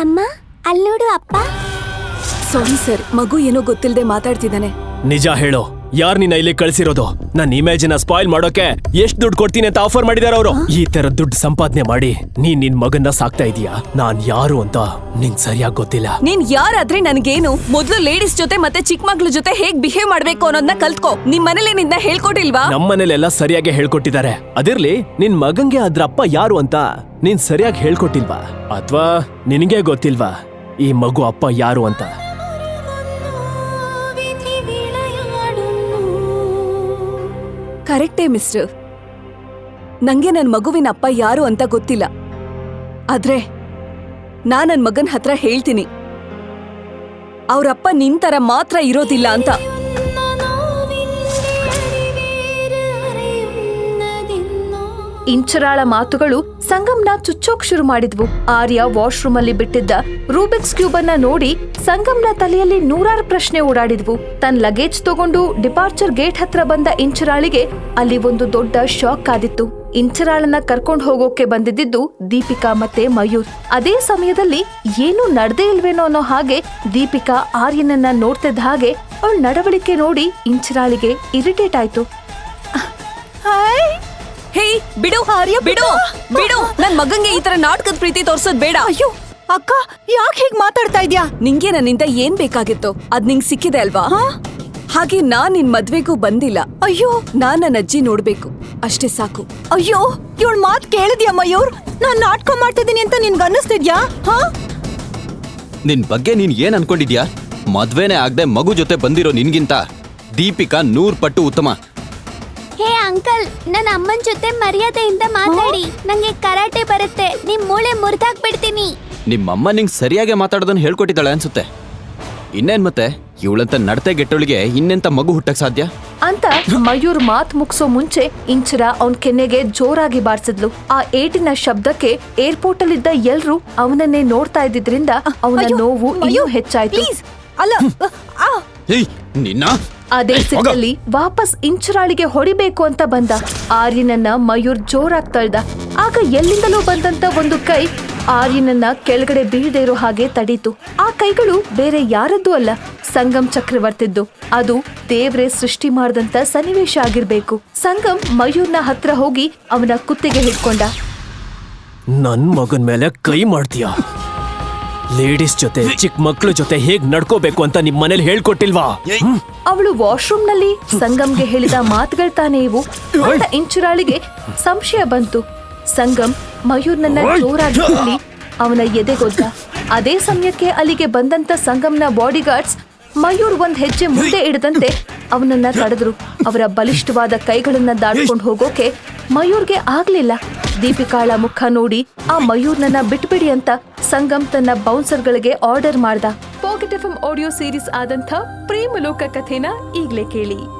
ಅಮ್ಮ ಅಲ್ಲಿ ನೋಡು ಅಪ್ಪ. ಸಾರಿ ಸರ್ ಮಗು ಏನೋ ಗೊತ್ತಿಲ್ಲದೆ ಮಾತಾಡ್ತಿದ್ದಾನೆ. ನಿಜ ಹೇಳು. ಯಾರ್ ನಿನ್ನ ಇಲ್ಲಿ ಕಳ್ಸಿರೋದು? ನನ್ನ ಇಮೇಜಿನ ಸ್ಪಾಯ್ಲ್ ಮಾಡೋಕೆ ಎಷ್ಟ್ ದುಡ್ಡು ಕೊಡ್ತೀನಿ ಅಂತ ಆಫರ್ ಮಾಡಿದಾರ ಅವರು? ಈ ತರ ದುಡ್ಡು ಸಂಪಾದನೆ ಮಾಡಿ ನೀನ್ ನಿನ್ ಮಗನ್ನ ಸಾಕ್ತಾ ಇದೀಯಾ ನಾನ್ ಯಾರು ಅಂತ ನಿನ್ ಸರಿಯಾಗಿ ಗೊತ್ತಿಲ್ಲ. ನೀನ್ ಯಾರಾದ್ರೆ ನನ್ಗೇನು ಮೊದ್ಲು ಲೇಡೀಸ್ ಜೊತೆ ಮತ್ತೆ ಚಿಕ್ಕ ಮಕ್ಳ ಜೊತೆ ಹೇಗ್ ಬಿಹೇವ್ ಮಾಡ್ಬೇಕು ಅನ್ನೋದನ್ನ ಕಲ್ತ್ಕೋ. ನಿಮ್ ಮನೇಲಿ ನಿನ್ನ ಹೇಳ್ಕೊಟ್ಟಿಲ್ವಾ? ನಮ್ಮನೇಲೆಲ್ಲ ಸರಿಯಾಗಿ ಹೇಳ್ಕೊಟ್ಟಿದ್ದಾರೆ. ಅದಿರ್ಲಿ ನಿನ್ ಮಗಂಗೆ ಅದ್ರ ಅಪ್ಪ ಯಾರು ಅಂತ ನೀನ್ ಸರಿಯಾಗಿ ಹೇಳ್ಕೊಟ್ಟಿಲ್ವಾ? ಅಥವಾ ನಿನಗೆ ಗೊತ್ತಿಲ್ವಾ? ಈ ಮಗು ಅಪ್ಪ ಯಾರು ಅಂತ? ಕರೆಕ್ಟೇ, ಮಿಸ್ಟರ್. ನಂಗೆ ನನ್ನ ಮಗುವಿನ ಅಪ್ಪ ಯಾರು ಅಂತ ಗೊತ್ತಿಲ್ಲ. ಆದ್ರೆ ನಾ ನನ್ನ ಮಗನ ಹತ್ರ ಹೇಳ್ತೀನಿ. ಅವ್ರಪ್ಪ ನಿಂತರ ಮಾತ್ರ ಇರೋದಿಲ್ಲ ಅಂತ. ಇಂಚರಾಳ ಮಾತುಗಳು ಸಂಗಮ್ನ ಚುಚ್ಚೋಕ್ ಶುರು ಮಾಡಿದ್ವು. ಆರ್ಯ ವಾಶ್ರೂಮ್ ಅಲ್ಲಿ ಬಿಟ್ಟಿದ್ದ ರೂಬಿಕ್ಸ್ ಕ್ಯೂಬ್ ಅನ್ನ ನೋಡಿ ಸಂಗಮ್ನ ತಲೆಯಲ್ಲಿ ನೂರಾರು ಪ್ರಶ್ನೆ ಓಡಾಡಿದ್ವು. ತನ್ನ ಲಗೇಜ್ ತಗೊಂಡು ಡಿಪಾರ್ಚರ್ ಗೇಟ್ ಹತ್ರ ಬಂದ ಇಂಚರಾಳಿಗೆ ಅಲ್ಲಿ ಒಂದು ದೊಡ್ಡ ಶಾಕ್ ಆದಿತ್ತು ಇಂಚರಾಳನ್ನ ಕರ್ಕೊಂಡು ಹೋಗೋಕೆ ಬಂದಿದ್ದು ದೀಪಿಕಾ ಮತ್ತೆ ಮಯೂರ್. ಅದೇ ಸಮಯದಲ್ಲಿ ಏನೂ ನಡ್ದೇ ಇಲ್ವೇನೋ ಅನ್ನೋ ಹಾಗೆ ದೀಪಿಕಾ ಆರ್ಯನನ್ನ ನೋಡ್ತಿದ್ದ ಹಾಗೆ ಅವಳ ನಡವಳಿಕೆ ನೋಡಿ ಇಂಚರಾಳಿಗೆ ಇರಿಟೇಟ್ ಆಯ್ತು. ಹೇ ಬಿಡು ಹಾರ್ಯ ಬಿಡು ಬಿಡು. ನನ್ ಮಗಂಗೆ ಈ ತರ ನಾಟಕದ ಪ್ರೀತಿ ತೋರ್ಸೋದ್ ಬೇಡ. ಅಯ್ಯೋ ಅಕ್ಕ ಯಾಕೆ ಹೀಗ್ ಮಾತಾಡ್ತಾ ಇದ್ಯಾ? ನಿಂಗೆ ನನ್ನಿಂದ ಏನ್ ಬೇಕಾಗಿತ್ತು? ಅದ್ ನಿಂಗ್ ಸಿಕ್ಕಿದೆ ಅಲ್ವಾ? ಹಾಗೆ ನಾನ್ ನಿನ್ ಮದ್ವೆಗೂ ಬಂದಿಲ್ಲ. ಅಯ್ಯೋ. ನಾನ್ ನನ್ನ ಅಜ್ಜಿ ನೋಡ್ಬೇಕು. ಅಷ್ಟೇ ಸಾಕು. ಅಯ್ಯೋ ಇವಳ ಮಾತ್ ಕೇಳಿದ್ಯಾ ಮಯೂರ್ ನಾನ್ ನಾಟಕ ಮಾಡ್ತಿದ್ದೀನಿ ಅಂತ ನಿನ್ಗೆ ಅನ್ನಿಸ್ತಿದ್ಯಾ? ಹಾ? ನಿನ್ ಬಗ್ಗೆ ನೀನ್ ಏನ್ ಅನ್ಕೊಂಡಿದ್ಯಾ? ಮದ್ವೆನೇ ಆಗದೆ ಮಗು ಜೊತೆ ಬಂದಿರೋ ನಿನ್ಗಿಂತ ದೀಪಿಕಾ ನೂರ್ ಪಟ್ಟು ಉತ್ತಮ. ಅಂಕಲ್ ನನ್ನ ಅಮ್ಮನ ಜೊತೆ ಮರ್ಯಾದೆಯಿಂದ ಮಾತಾಡಿ. ನಂಗೆ ಕರಾಟೆ ಬರುತ್ತೆ. ನಿಮ್ ಮೂಳೆ ಮುರಿದಾಕ್ಬಿಡ್ತೀನಿ. ನಿಮ್ಮಮ್ಮ ನಿಂಗ್ ಸರಿಯಾಗಿ ಮಾತಾಡೋದನ್ನ ಹೇಳ್ಕೊಟ್ಟಿದ್ದಾಳೆ ಅನ್ಸುತ್ತೆ. ಇನ್ನೇನ್ ಮತ್ತೆ? ಇವಳಂತ ನಡತೆ ಗೆಟ್ಟೋಳಿಗೆ ಇನ್ನೆಂತ ಮಗು ಹುಟ್ಟಕ್ ಸಾಧ್ಯ? ಅಂತ ಮಯೂರ್ ಮಾತ್ ಮುಗಿಸೋ ಮುಂಚೆ ಇಂಚರ ಅವನ್ ಕೆನ್ನೆಗೆ ಜೋರಾಗಿ ಬಾರಿಸಿದ್ಲು. ಆ ಏಟಿನ ಶಬ್ದಕ್ಕೆ ಏರ್ಪೋರ್ಟ್ ಅಲ್ಲಿದ್ದ ಎಲ್ರೂ ಅವನನ್ನೇ ನೋಡ್ತಾ ಇದ್ದಿದ್ರಿಂದ ಅವನ ನೋವು ಇನ್ನೂ ಹೆಚ್ಚಾಯ್ತು. ಪ್ಲೀಸ್. ಅಲ್ಲ ನಿನ್ನ? ಅದೇ ಸಿಟ್ಟಲ್ಲಿ ವಾಪಸ್ ಇಂಚುರಾಳಿಗೆ ಹೊಡಿಬೇಕು ಅಂತ ಬಂದ. ಆರ್ಯನನ್ನ ಮಯೂರ್ ಜೋರಾಗಿ ತಳ್ದ. ಆಗ ಎಲ್ಲಿಂದಲೂ ಬಂದಂತ ಒಂದು ಕೈ ಆರ್ಯನನ್ನ ಕೆಳಗಡೆ ಬೀಳದೆ ಇರೋ ಹಾಗೆ ತಡೀತು. ಆ ಕೈಗಳು ಬೇರೆ ಯಾರದ್ದು ಅಲ್ಲ, ಸಂಗಮ್ ಚಕ್ರವರ್ತಿದ್ದು. ಅದು ದೇವ್ರೆ ಸೃಷ್ಟಿ ಮಾಡಿದಂತ ಸನ್ನಿವೇಶ ಆಗಿರ್ಬೇಕು. ಸಂಗಮ್ ಮಯೂರ್ನ ಹತ್ರ ಹೋಗಿ ಅವನ ಕುತ್ತಿಗೆ ಹಿಡ್ಕೊಂಡ. ನನ್ ಮಗನ್ ಮೇಲೆ ಕೈ ಮಾಡ್ತೀಯ? ಲೇಡೀಸ್ ಜೊತೆ ಚಿಕ್ಕ ಮಕ್ಳು ಜೊತೆ ಹೇಗ್ ನಡ್ಕೋಬೇಕು ಅಂತ ನಿಮ್ ಮನೇಲಿ ಹೇಳ್ಕೊಟ್ಟಿಲ್ವಾ? ಅವಳು ವಾಶ್ರೂಮ್ನಲ್ಲಿ ಸಂಗಮ್ಗೆ ಹೇಳಿದ ಮಾತುಗಳ ತಾನೇ ಇವು ಅಂತ ಇಂಚುರಾಳಿಗೆ ಸಂಶಯ ಬಂತು. ಸಂಗಮ್ ಮಯೂರ್ನನ್ನ ಜೋರಾಗಿ ತಳ್ಳಿ ಅವನ ಎದೆಗೊದ್ದ ಅದೇ ಸಮಯಕ್ಕೆ ಅಲ್ಲಿಗೆ ಬಂದಂತ ಸಂಗಮ್ನ ಬಾಡಿ ಗಾರ್ಡ್ಸ್ ಮಯೂರ್ ಒಂದ್ ಹೆಜ್ಜೆ ಮುಂದೆ ಇಡದಂತೆ ಅವನನ್ನ ತಡೆದ್ರು. ಅವರ ಬಲಿಷ್ಠವಾದ ಕೈಗಳನ್ನ ದಾಟ್ಕೊಂಡು ಹೋಗೋಕೆ ಮಯೂರ್ಗೆ ಆಗ್ಲಿಲ್ಲ. ದೀಪಿಕಾಳ ಮುಖ ನೋಡಿ ಆ ಮಯೂರ್ನನ್ನ ಬಿಟ್ಬಿಡಿ ಅಂತ ಸಂಗಮ್ ತನ್ನ ಬೌನ್ಸರ್ಗಳಿಗೆ ಆರ್ಡರ್ ಮಾಡ್ದ. ಪಾಕೆಟ್ ಎಫ್ ಆಡಿಯೋ ಸೀರೀಸ್ ಆದಂಥ ಪ್ರೇಮಲೋಕ ಕಥೆನ ಈಗ್ಲೇ ಕೇಳಿ.